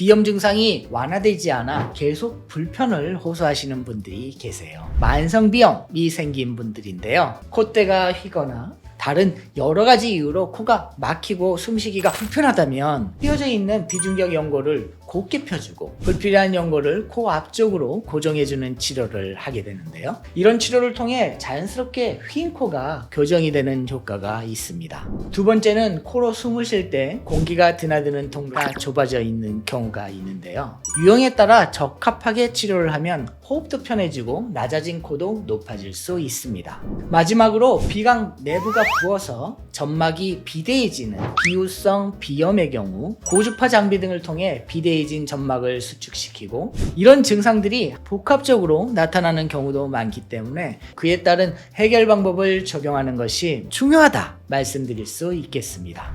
비염 증상이 완화되지 않아 계속 불편을 호소하시는 분들이 계세요. 만성 비염이 생긴 분들인데요. 콧대가 휘거나 다른 여러 가지 이유로 코가 막히고 숨쉬기가 불편하다면 휘어져 있는 비중격 연골을 곧게 펴주고 불필요한 연골을 코 앞쪽으로 고정해주는 치료를 하게 되는데요. 이런 치료를 통해 자연스럽게 휜 코가 교정이 되는 효과가 있습니다. 두 번째는 코로 숨을 쉴 때 공기가 드나드는 통로가 좁아져 있는 경우가 있는데요. 유형에 따라 적합하게 치료를 하면 호흡도 편해지고 낮아진 코도 높아질 수 있습니다. 마지막으로 비강 내부가 부어서 점막이 비대해지는 비우성 비염의 경우 고주파 장비 등을 통해 비대해진 점막을 수축시키고 이런 증상들이 복합적으로 나타나는 경우도 많기 때문에 그에 따른 해결 방법을 적용하는 것이 중요하다 말씀드릴 수 있겠습니다.